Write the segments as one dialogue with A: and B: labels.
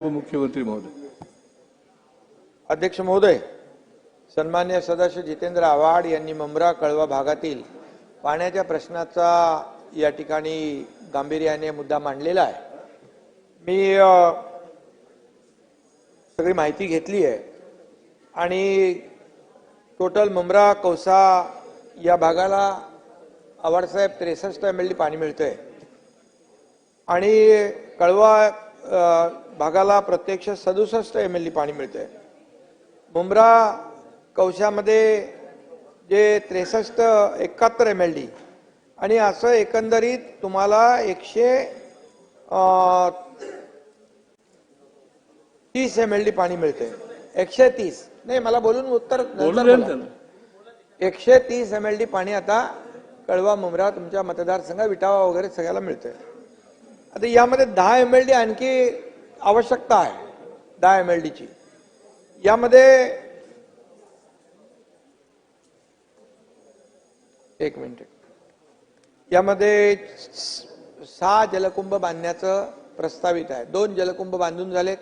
A: उपमुख्यमंत्री महोदय.
B: अध्यक्ष महोदय सन्मान्य सदस्य जितेंद्र आव्हाड यांनी मुंब्रा कळवा भागातील पाण्याच्या प्रश्नाचा या ठिकाणी गांभीर्याने मुद्दा मांडलेला आहे. मी सगळी माहिती घेतली आहे आणि टोटल मुंब्रा कौसा या भागाला आव्हाडसाहेब त्रेसष्ट एम एल डी पाणी मिळतंय. आणि कळवा भागाला प्रत्यक्ष सदुसष्ट एम एल डी पाणी मिळतंय. मुंब्रा कौशामध्ये जे त्रेसष्ट एकाहत्तर एम एल डी आणि असं एकंदरीत तुम्हाला एकशे तीस एम एल डी पाणी मिळते एकशे तीस. नाही मला बोलून उत्तर एकशे तीस एम एल डी पाणी आता कळवा मुंब्रा तुमच्या मतदारसंघात विटावा वगैरे सगळ्याला मिळतंय. आता यामध्ये दहा एम एल डी आणखी आवश्यकता आहे दहा एम एल डीची यामध्ये एक मिनिट. यामध्ये सहा जलकुंभ बांधण्याचं प्रस्तावित आहे. दोन जलकुंभ बांधून झालेत.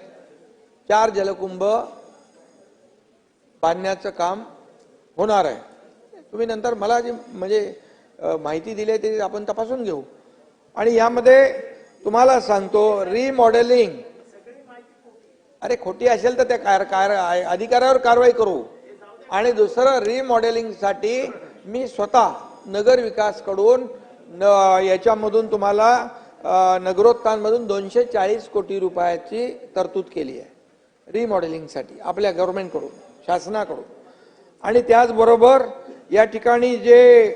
B: चार जलकुंभ बांधण्याचं काम होणार आहे. तुम्ही नंतर मला जी म्हणजे माहिती दिली आहे ते आपण तपासून घेऊ. आणि यामध्ये तुम्हाला सांगतो रिमॉडेलिंग अरे खोटी असेल तर त्या कार कार अधिकाऱ्यावर कारवाई करू. आणि दुसरं रिमॉडेलिंगसाठी मी स्वतः नगर विकासकडून न- याच्यामधून तुम्हाला नगरोत्थानमधून दोनशे चाळीस कोटी रुपयाची तरतूद केली आहे. रिमॉडेलिंगसाठी आपल्या गव्हर्नमेंटकडून शासनाकडून. आणि त्याचबरोबर या ठिकाणी जे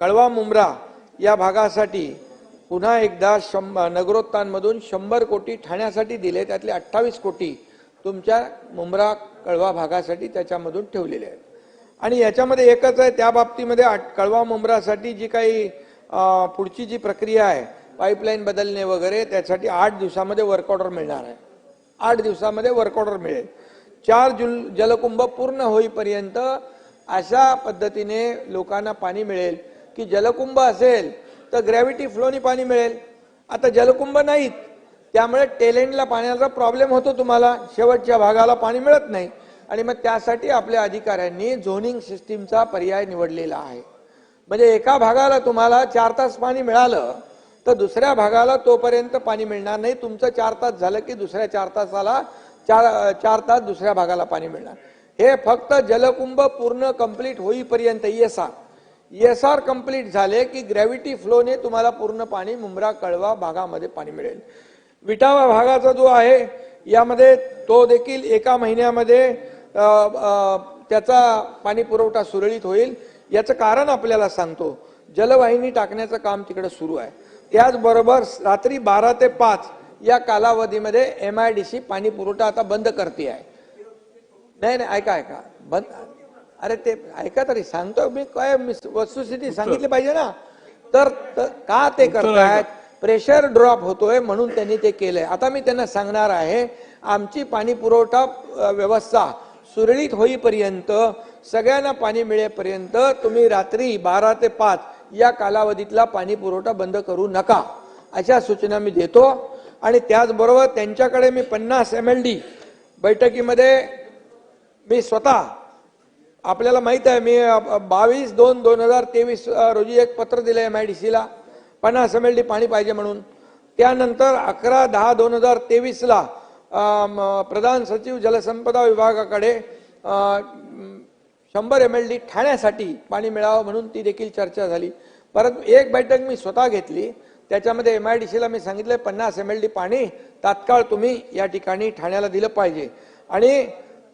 B: कळवा मुंब्रा या भागासाठी पुन्हा एकदा शंभ नगरोत्थानमधून शंभर कोटी ठाण्यासाठी दिले त्यातले अठ्ठावीस कोटी तुमच्या मुंब्रा कळवा भागासाठी त्याच्यामधून ठेवलेले आहेत. आणि याच्यामध्ये एकच आहे त्या बाबतीमध्ये आट- कळवा मुंब्रासाठी जी काही पुढची जी प्रक्रिया आहे पाईपलाईन बदलणे वगैरे त्यासाठी आठ दिवसामध्ये वर्क ऑर्डर मिळणार आहे. आठ दिवसामध्ये वर्क ऑर्डर मिळेल. चार जुल जलकुंभ पूर्ण होईपर्यंत अशा पद्धतीने लोकांना पाणी मिळेल. की जलकुंभ असेल तर ग्रॅव्हिटी फ्लोनी पाणी मिळेल. आता जलकुंभ नाहीत. त्यामुळे टेलेंडला पाण्याचा प्रॉब्लेम होतो तुम्हाला. शेवटच्या भागाला पाणी मिळत नाही. आणि मग त्यासाठी आपल्या अधिकाऱ्यांनी झोनिंग सिस्टीमचा पर्याय निवडलेला आहे. म्हणजे एका भागाला तुम्हाला चार तास पाणी मिळालं तर दुसऱ्या भागाला तोपर्यंत पाणी मिळणार नाही. तुमचं चार तास झालं की दुसऱ्या चार तासाला चार चार तास दुसऱ्या भागाला पाणी मिळणार. हे फक्त जलकुंभ पूर्ण कंप्लीट होईपर्यंत येसा एस आर कंप्लीट झाले की ग्रॅव्हिटी फ्लोने तुम्हाला पूर्ण पाणी मुंब्रा कळवा भागामध्ये पाणी मिळेल. विटावा भागाचा जो आहे यामध्ये तो देखील एका महिन्यामध्ये त्याचा पाणी पुरवठा सुरळीत होईल. याचं कारण आपल्याला सांगतो जलवाहिनी टाकण्याचं काम तिकडे सुरू आहे. त्याचबरोबर रात्री बारा ते पाच या कालावधीमध्ये एम आय डी सी पाणी पुरवठा आता बंद करते आहे. नाही नाही ऐका ऐका. बंद अरे ते ऐका तरी सांगतो मी काय वस्तुस्थिती सांगितली पाहिजे ना. तर का ते करतायत? प्रेशर ड्रॉप होतोय म्हणून त्यांनी ते केलंय. आता मी त्यांना सांगणार आहे आमची पाणी पुरवठा व्यवस्था सुरळीत होईपर्यंत सगळ्यांना पाणी मिळेपर्यंत तुम्ही रात्री बारा ते पाच या कालावधीतला पाणी पुरवठा बंद करू नका अशा सूचना मी देतो. आणि त्याचबरोबर त्यांच्याकडे मी पन्नास एम एल डी बैठकीमध्ये मी स्वतः आपल्याला माहीत आहे मी बावीस दोन दोन हजार तेवीस रोजी एक पत्र दिलं एम आय डी सीला पन्नास एम एल डी पाणी पाहिजे म्हणून. त्यानंतर अकरा दहा दोन हजार तेवीसला प्रधान सचिव जलसंपदा विभागाकडे शंभर एम एल डी ठाण्यासाठी पाणी मिळावं म्हणून ती देखील चर्चा झाली. परत एक बैठक मी स्वतः घेतली. त्याच्यामध्ये एम आय डी सीला मी सांगितलं पन्नास एम एल डी पाणी तात्काळ तुम्ही या ठिकाणी ठाण्याला दिलं पाहिजे. आणि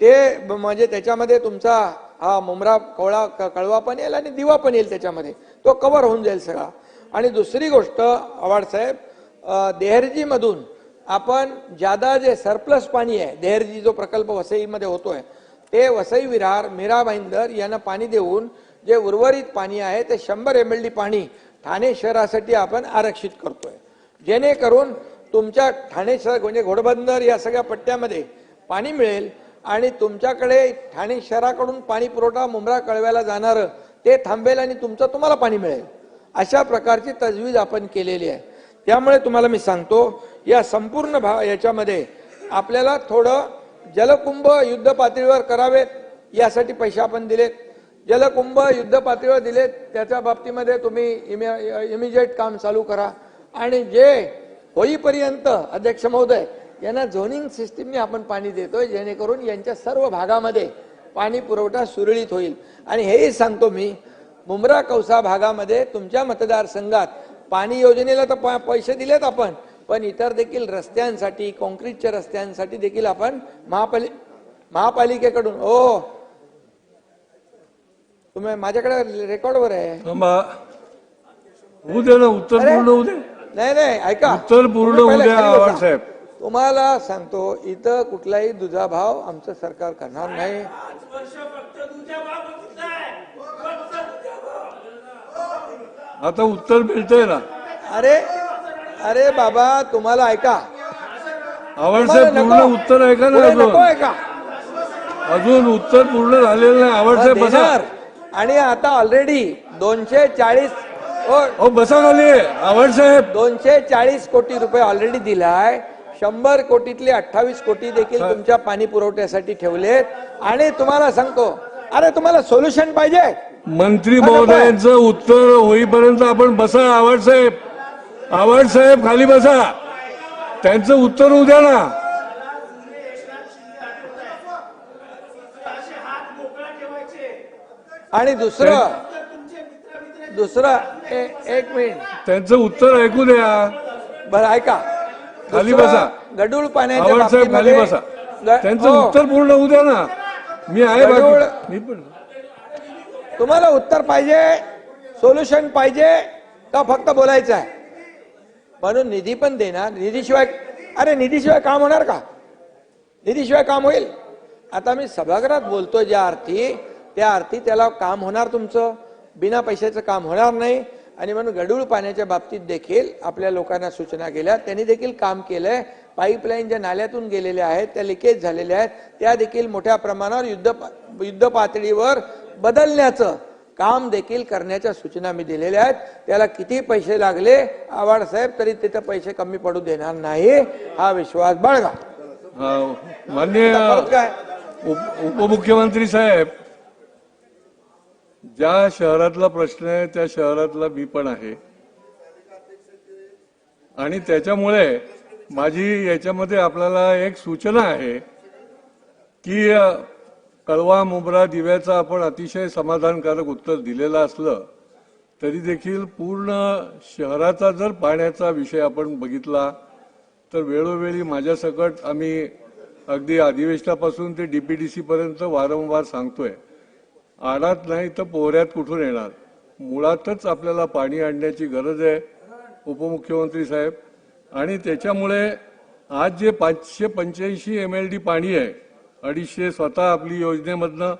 B: ते म्हणजे त्याच्यामध्ये तुमचा हा मुमरा कवळा क- कळवा पण येईल आणि दिवा पण येईल त्याच्यामध्ये. तो कवर होऊन जाईल सगळा. आणि दुसरी गोष्ट आवाडसाहेब देहरजीमधून आपण ज्यादा जे सरप्लस पाणी आहे देहरजी जो प्रकल्प वसईमध्ये होतोय ते वसई विरार मीरा भाईंदर यांना पाणी देऊन जे उर्वरित पाणी आहे ते शंभर एम एल डी पाणी ठाणे शहरासाठी आपण आरक्षित करतोय. जेणेकरून तुमच्या ठाणे शहर म्हणजे घोडबंदर या सगळ्या पट्ट्यामध्ये पाणी मिळेल आणि तुमच्याकडे ठाणे शहराकडून पाणी पुरवठा मुंब्रा कळव्याला जाणारं ते थांबेल आणि तुमचं तुम्हाला पाणी मिळेल. अशा प्रकारची तजवीज आपण केलेली आहे. त्यामुळे तुम्हाला मी सांगतो या संपूर्ण भा याच्यामध्ये आपल्याला थोडं जलकुंभ युद्ध पातळीवर करावेत यासाठी पैसे आपण दिलेत. जलकुंभ युद्ध पातळीवर दिलेत त्याच्या बाबतीमध्ये तुम्ही इमिजिएट काम चालू करा. आणि जे होईपर्यंत अध्यक्ष महोदय यांना झोनिंग सिस्टीमने आपण पाणी देतोय जेणेकरून यांच्या सर्व भागामध्ये पाणी पुरवठा सुरळीत होईल आणि हेही सांगतो मी मुंब्रा कौसा भागामध्ये तुमच्या मतदारसंघात पाणी योजनेला तर प- पैसे दिलेत आपण पण इतर देखील रस्त्यांसाठी कॉन्क्रीटच्या रस्त्यांसाठी देखील आपण महापालि महापालिकेकडून हो तुम्ही माझ्याकडे रेकॉर्डवर आहे
C: दे ना उत्तर. पूर्ण दे
B: नाही नाही ऐका
C: उत्तर पूर्ण
B: तुम्ही पहिले
C: होऊ द्या,
B: खाली बसा.
C: आवाज साहेब.
B: तुम्हाला सांगतो इथं कुठलाही दुजाभाव आमचं सरकार करणार नाही.
C: आता उत्तर मिळतंय ना?
B: अरे अरे बाबा तुम्हाला ऐका.
C: आवाज
B: तुम्हाला
C: साहेब पूर्ण. उत्तर ऐका ना अजून.
B: ऐका.
C: अजून उत्तर पूर्ण झालेलं नाही. आवाज साहेब बसा.
B: देणार. आणि आता ऑलरेडी दोनशे चाळीस
C: हो बसा खाली. आवाज साहेब.
B: दोनशे चाळीस कोटी रुपये ऑलरेडी दिलाय. शंभर कोटीतले अठ्ठावीस कोटी देखील तुमच्या पाणी पुरवठ्यासाठी ठेवलेत आणि तुम्हाला सांगतो अरे तुम्हाला सोल्युशन पाहिजे.
C: मंत्री. महोदयांचं उत्तर होईपर्यंत आपण बसा आवाज साहेब. आवाज साहेब खाली बसा. त्यांचं उत्तर होऊ द्या ना.
B: आणि दुसरं दुसरं एक मिनिट.
C: त्यांचं उत्तर ऐकू द्या.
B: बरं ऐका.
C: खाली बसा.
B: गडूळ पाण्याच्या
C: आवाज साहेब खाली
B: बाबतीमध्ये
C: बसा.
B: ग-
C: त्यांचं
B: हो.
C: उत्तर पूर्ण होऊ द्या ना. मी आहे मी पण
B: तुम्हाला उत्तर पाहिजे सोल्युशन पाहिजे का फक्त बोलायचं आहे? म्हणून निधी पण देणार. निधीशिवाय अरे निधीशिवाय काम होणार का? निधीशिवाय काम होईल? आता मी सभागृहात बोलतोय ज्या अर्थी त्या अर्थी त्याला काम होणार तुमचं. बिना पैशाचं काम होणार नाही. आणि म्हणून गडूळ पाण्याच्या बाबतीत देखील आपल्या लोकांना सूचना केल्या. त्यांनी देखील काम केलंय. पाईपलाईन ज्या नाल्यातून गेलेल्या आहेत त्या लिकेज झालेल्या आहेत. त्या देखील मोठ्या प्रमाणावर युद्ध युद्ध पातळीवर बदलण्याचं काम देखील करण्याच्या सूचना मी दिलेल्या आहेत. त्याला किती पैसे लागले आव्हाड साहेब तरी तिथे पैसे कमी पडू देणार नाही हा विश्वास बाळगा.
C: उप- उपमुख्यमंत्री साहेब ज्या शहरातला प्रश्न आहे त्या शहरातला मी पण आहे. आणि त्याच्यामुळे माझी याच्यामध्ये आपल्याला एक सूचना आहे की कळवा मुंब्रा दिव्याचं आपण अतिशय समाधानकारक उत्तर दिलेलं असलं तरी देखील पूर्ण शहराचा जर पाण्याचा विषय आपण बघितला तर वेळोवेळी माझ्यासकट आम्ही अगदी अधिवेशनापासून ते डीपीडीसी पर्यंत वारंवार सांगतोय. आडात नाही तर पोहऱ्यात कुठून येणार? मुळातच आपल्याला पाणी आणण्याची गरज आहे उपमुख्यमंत्री साहेब. आणि त्याच्यामुळे आज जे पाचशे पंच्याऐंशी एम एल डी पाणी आहे अडीचशे स्वतः आपली योजनेमधनं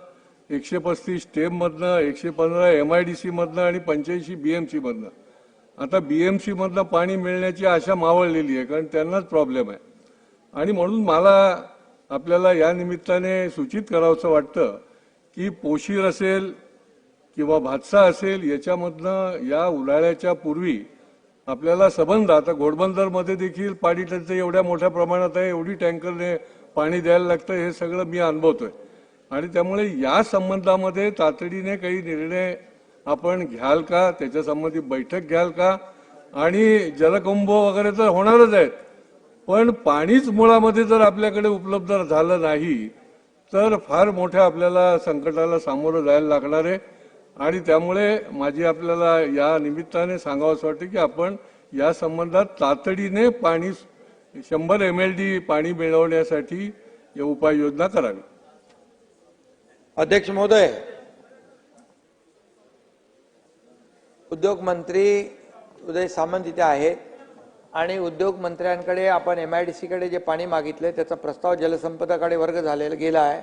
C: एकशे पस्तीस स्टेममधनं एकशे पंधरा एम आय डी सीमधनं आणि पंच्याऐंशी बी एम सीमधनं आता बी एम सीमधनं पाणी मिळण्याची आशा मावळलेली आहे कारण त्यांनाच प्रॉब्लेम आहे. आणि म्हणून मला आपल्याला या निमित्ताने सूचित करावंसं वाटतं की पोशीर असेल किंवा भातसा असेल याच्यामधनं या उन्हाळ्याच्या पूर्वी आपल्याला सबंध आता घोडबंदरमध्ये देखील पाणी टंचाई एवढ्या मोठ्या प्रमाणात आहे एवढी टँकरने पाणी द्यायला लागतं हे सगळं मी अनुभवतोय. आणि त्यामुळे या संबंधामध्ये तातडीने काही निर्णय आपण घ्याल का त्याच्यासंबंधी बैठक घ्याल का? आणि जलकुंभ वगैरे तर होणारच आहेत पण पाणीच मुळामध्ये जर आपल्याकडे उपलब्ध झालं नाही तर फार मोठ्या आपल्याला संकटाला सामोरं जायला लागणार आहे. आणि त्यामुळे माझी आपल्याला या निमित्ताने सांगावंसं वाटतं की आपण या संबंधात तातडीने पाणी शंभर एम एल डी पाणी मिळवण्यासाठी या उपाययोजना करावी.
B: अध्यक्ष महोदय उद्योग मंत्री उदय सामंत इथे आहेत. आणि उद्योग मंत्र्यांकडे आपण एम आय डी सीकडे जे पाणी मागितलंय त्याचा प्रस्ताव जलसंपदाकडे वर्ग झालेला गेला आहे.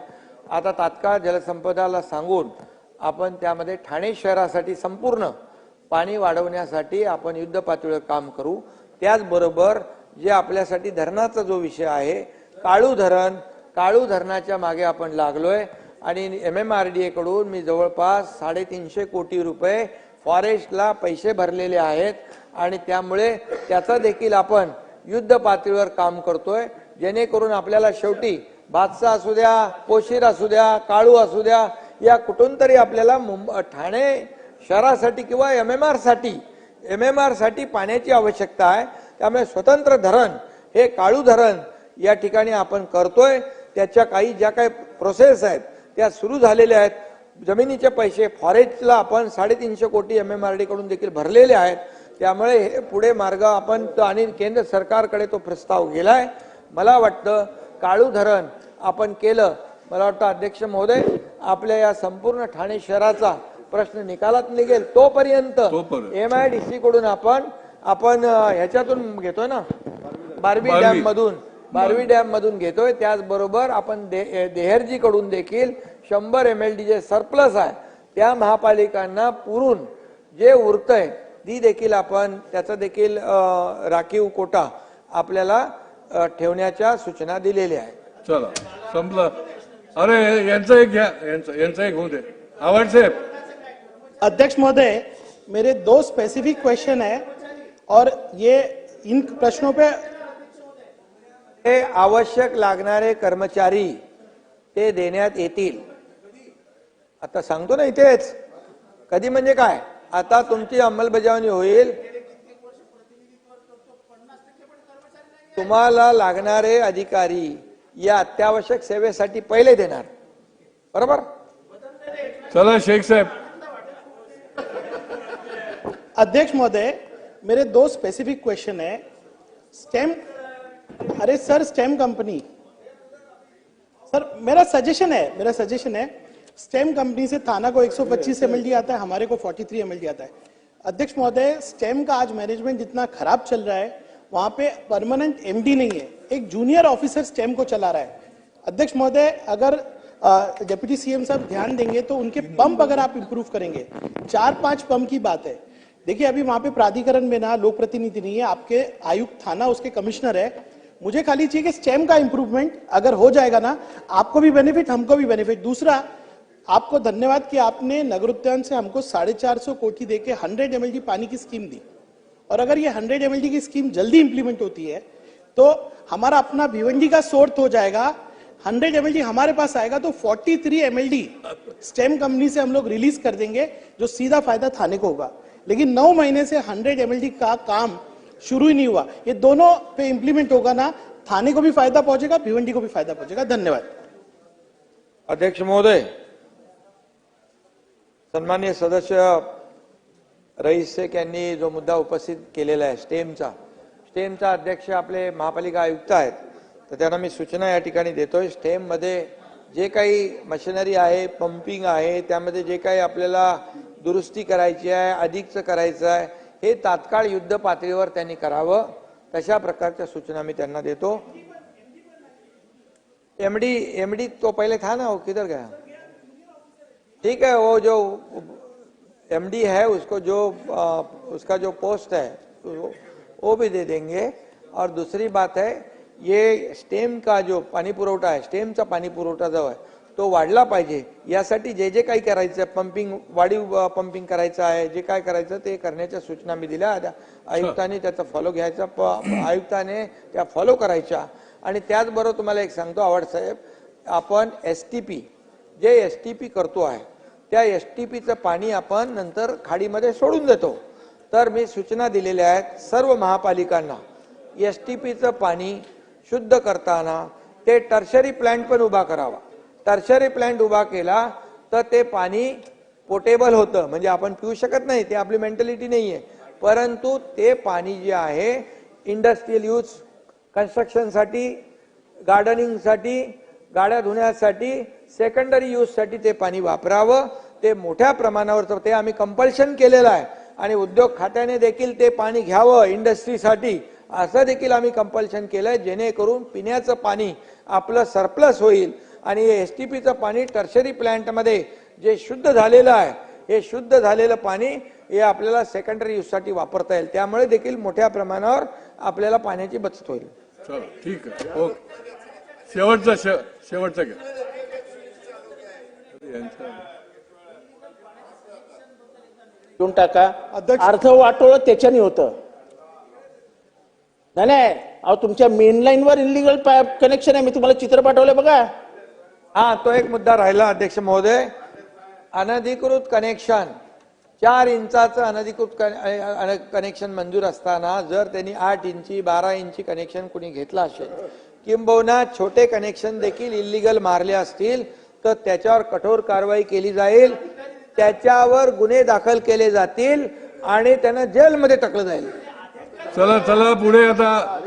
B: आता तात्काळ जलसंपदाला सांगून आपण त्यामध्ये ठाणे शहरासाठी संपूर्ण पाणी वाढवण्यासाठी आपण युद्ध पातळीवर काम करू. त्याचबरोबर जे आपल्यासाठी धरणाचा जो विषय आहे काळू धरण काळू धरणाच्या मागे आपण लागलोय. आणि एम एम आर डी एकडून मी जवळपास साडेतीनशे कोटी रुपये फॉरेस्टला पैसे भरलेले आहेत. आणि त्यामुळे त्याचा देखील आपण युद्ध पातळीवर काम करतोय. जेणेकरून आपल्याला शेवटी भातसा असू द्या पोशीर असू द्या काळू असू द्या या कुठून तरी आपल्याला मुंब ठाणे शहरासाठी किंवा एम एम आरसाठी एम एम आरसाठी पाण्याची आवश्यकता आहे. त्यामुळे स्वतंत्र धरण हे काळू धरण या ठिकाणी आपण करतोय. त्याच्या काही ज्या काही प्रोसेस आहेत त्या सुरू झालेल्या आहेत. जमिनीचे पैसे फॉरेस्टला आपण साडेतीनशे कोटी एम एम आर डीकडून देखील भरलेले आहेत. त्यामुळे हे पुढे मार्ग आपण तो आणि केंद्र सरकारकडे तो प्रस्ताव गेलाय. मला वाटतं काळू धरण आपण केलं मला वाटतं अध्यक्ष महोदय आपल्या या संपूर्ण ठाणे शहराचा प्रश्न निकालात निघेल तोपर्यंत. एम आय डी सी कडून आपण आपण ह्याच्यातून घेतोय ना? बारबी
C: बारवी.
B: डॅम मधून. बारवी. डॅम मधून घेतोय. त्याचबरोबर आपण दे- देहरजी कडून देखील शंभर एम एल डी जे सरप्लस आहे त्या महापालिकांना पुरून जे उरतंय ती देखील आपण त्याचा देखील राखीव कोटा आपल्याला ठेवण्याच्या सूचना दिलेल्या आहेत.
C: चला संपलं. अरे यांचं एक घ्या यांचं यांचं एक होऊ दे. आवाड साहेब.
D: अध्यक्ष महोदय मेरे दो स्पेसिफिक क्वेश्चन है और ये इन प्रश्नों पे
B: हे आवश्यक लागणारे कर्मचारी ते देण्यात येतील. आता सांगतो ना इथेच. कधी म्हणजे काय? आता तुमची अंमलबजावणी होईल. तुम्हाला लागणारे अधिकारी या अत्यावश्यक सेवेसाठी पहिले देणार. बरोबर?
C: चला शेख साहेब.
D: अध्यक्ष महोदय मेरे दो स्पेसिफिक क्वेश्चन है. स्टेम अरे सर स्टेम कंपनी सर मेरा सजेशन है मेरा सजेशन है स्टेम कंपनी से थाना को 125 सौ एमएलडी आता है हमारे को 43 एमएलडी आता है। अध्यक्ष महोदय स्टेम का आज मैनेजमेंट जितना खराब चल रहा है वहाँ पे परमानेंट एमडी नहीं है। एक जूनियर ऑफिसर स्टेम को चला रहा है। अध्यक्ष महोदय अगर डेप्यूटी सीएम साहब ध्यान देंगे तो उनके पंप अगर आप इंप्रूव करेंगे चार पाँच पंप की बात है। देखिए अभी वहाँ पे प्राधिकरण में ना लोक प्रतिनिधि नहीं है आपके आयुक्त थाना उसके कमिश्नर है। मुझे खाली चाहिए कि स्टेम का इंप्रूवमेंट अगर हो जाएगा ना आपको भी बेनिफिट हमको भी बेनिफिट दूसरा आपको धन्यवाद कि आपने नगर उद्यान से हमको साढ़े चार सौ कोटी दे के हंड्रेड एमएलडी पानी की स्कीम दी। और अगर ये हंड्रेड एमएलडी की स्कीम जल्दी इंप्लीमेंट होती है तो हमारा अपना भिवंडी का सोर्थ हो जाएगा। हंड्रेड एमएलडी हमारे पास आएगा तो 43 थ्री एमएलडी स्टेम कंपनी से हम लोग रिलीज़ कर देंगे, जो सीधा फ़ायदा थाने को होगा। लेकिन नौ महीने से हंड्रेड एमएलडी का काम शुरू ही नहीं हुआ। ये दोनों पे इंप्लीमेंट होगा ना, थाने को भी फ़ायदा पहुंचेगा, भिवंडी को भी फ़ायदा पहुंचेगा। धन्यवाद।
B: अध्यक्ष महोदय सन्मान्य सदस्य रईस शेख यांनी जो मुद्दा उपस्थित केलेला आहे स्टेमचा. स्टेमचा अध्यक्ष आपले महापालिका आयुक्त आहेत तर त्यांना मी सूचना या ठिकाणी देतोय. स्टेममध्ये जे काही मशिनरी आहे पंपिंग आहे त्यामध्ये जे काही आपल्याला दुरुस्ती करायची आहे अधिकचं करायचं आहे हे तात्काळ युद्ध पातळीवर त्यांनी करावं. तशा प्रकारच्या सूचना मी त्यांना देतो. एम डी एम डी तो पहिले था ना वो किधर गया ठीक है वो जो एमडी है उसको जो आ, उसका जो पोस्ट है वो, वो भी दे देंगे। और दूसरी बात है ये स्टेम का जो पाणी पुरवठा आहे स्टेमचा पाणी पुरवठा जो आहे तो वाढला पाहिजे. यासाठी जे जे काही करायचं पंपिंग वाढीव पंपिंग करायचं आहे जे काय करायचं ते करण्याच्या सूचना मी दिल्या. आयुक्तांनी त्याचा फॉलो घ्यायचा प- आयुक्ताने त्या फॉलो करायच्या. आणि त्याचबरोबर तुम्हाला एक सांगतो आवड साहेब आपण एस टी पी जे एस टी पी करतो आहे त्या एस टी पीचं पाणी आपण नंतर खाडीमध्ये सोडून देतो. तर मी सूचना दिलेल्या आहेत सर्व महापालिकांना एस टी पीचं पाणी शुद्ध करताना ते टर्शरी प्लांट पण उभा करावा. टर्शरी प्लांट उभा केला तर ते पाणी पोटेबल होतं. म्हणजे आपण पिऊ शकत नाही ते आपली मेंटॅलिटी नाही आहे परंतु ते पाणी जे आहे इंडस्ट्रीयल यूज कन्स्ट्रक्शनसाठी गार्डनिंगसाठी गाड्या धुण्यासाठी सेकंडरी यूजसाठी ते पाणी वापरावं. ते मोठ्या प्रमाणावर ते आम्ही कंपल्शन केलेलं आहे. आणि उद्योग खात्याने देखील ते पाणी घ्यावं इंडस्ट्रीसाठी असं देखील आम्ही कंपल्शन केलं आहे जेणेकरून पिण्याचं पाणी आपलं सरप्लस होईल. आणि एस टी पीचं पाणी टर्शरी प्लॅन्टमध्ये जे शुद्ध झालेलं आहे हे शुद्ध झालेलं पाणी हे आपल्याला सेकंडरी यूजसाठी वापरता येईल. त्यामुळे देखील मोठ्या प्रमाणावर आपल्याला पाण्याची बचत होईल.
C: ठीक आहे. ओके. शेवटचा शेवटचा
E: देऊन टाका. अर्ध वाटोळ त्याच्याने होतं. नाही नाही. अहो तुमच्या मेन लाईन वर इलिगल कनेक्शन आहे. मी तुम्हाला चित्र पाठवलंय बघा.
B: हा तो एक मुद्दा राहिला अध्यक्ष महोदय. अनधिकृत कनेक्शन चार इंचाचं अनधिकृत कनेक्शन मंजूर असताना जर त्यांनी आठ इंची बारा इंची कनेक्शन कुणी घेतलं असेल किंबहुना छोटे कनेक्शन देखील इलिगल मारले असतील तर त्याच्यावर कठोर कारवाई केली जाईल त्याच्यावर गुन्हे दाखल केले जातील आणि त्यांना जेलमध्ये टाकलं जाईल.
C: चला चला पुढे आता.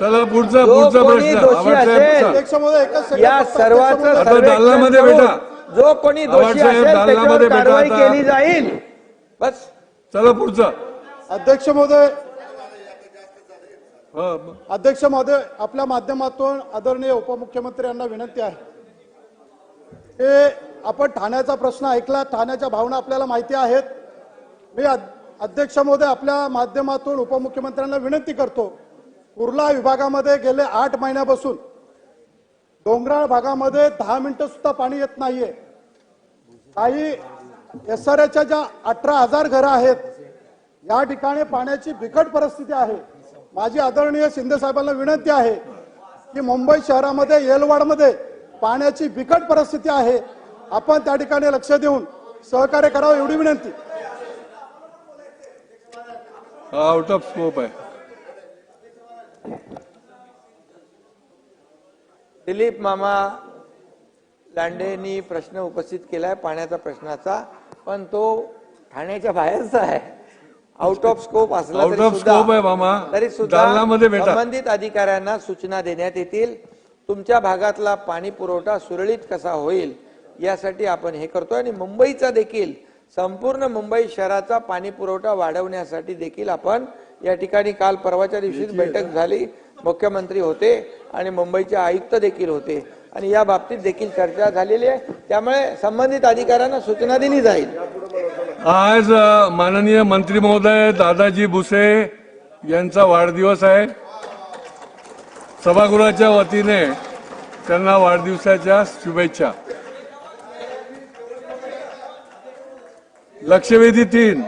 C: चला पुढचा पुढचा प्रश्न.
B: या सर्वांचं
C: दालनामध्ये भेटा.
B: जो कोणी दोषी असेल कारवाई. केली जाईल. बस.
C: चला पुढचा.
F: अध्यक्ष महोदय.
C: हो,
F: अध्यक्ष महोदय आपल्या माध्यमातून आदरणीय उपमुख्यमंत्र्यांना विनंती आहे. हे आपण ठाण्याचा प्रश्न ऐकला ठाण्याच्या भावना आपल्याला माहिती आहेत. मी अध्यक्ष महोदय आपल्या माध्यमातून उपमुख्यमंत्र्यांना विनंती करतो. कुर्ला विभागामध्ये गेले आठ महिन्यापासून डोंगराळ भागामध्ये दहा मिनिटं सुद्धा पाणी येत नाहीये. काही एस आर ज्या अठरा हजार घरं आहेत या ठिकाणी पाण्याची बिकट परिस्थिती आहे. माझी आदरणीय शिंदे साहेबांना विनंती आहे की मुंबई शहरामध्ये येलवाडमध्ये पाण्याची बिकट परिस्थिती आहे. आपण त्या ठिकाणी लक्ष देऊन सहकार्य करावं एवढी विनंती.
C: हा आउट ऑफ स्कोप आहे.
B: दिलीप मामा लांडेंनी प्रश्न उपस्थित केलाय पाण्याचा प्रश्नाचा पण तो ठाण्याच्या बाहेरचा आहे. आउट ऑफ स्कोप असला
C: Out
B: तरी
C: of
B: सुद्धा
C: scope आहे मामा.
B: तरी सुद्धा
C: दालनामध्ये भेटा.
B: संबंधित अधिकाऱ्यांना सूचना देण्यात येतील. तुमच्या भागातला पाणी पुरवठा सुरळीत कसा होईल यासाठी आपण हे करतोय. आणि मुंबईचा देखील संपूर्ण मुंबई शहराचा पाणी पुरवठा वाढवण्यासाठी देखील आपण या ठिकाणी काल परवाच्या दिवशीच बैठक झाली. मुख्यमंत्री होते आणि मुंबईचे आयुक्त देखील होते. आणि या बाबतीत देखील चर्चा झालेली आहे. त्यामुळे संबंधित अधिकाऱ्यांना सूचना दिली जाईल.
C: आज माननीय मंत्री महोदय दादाजी भुसे यांचा वाढदिवस आहे. सभागृहाच्या वतीने त्यांना वाढदिवसाच्या शुभेच्छा. लक्षवेधी तीन.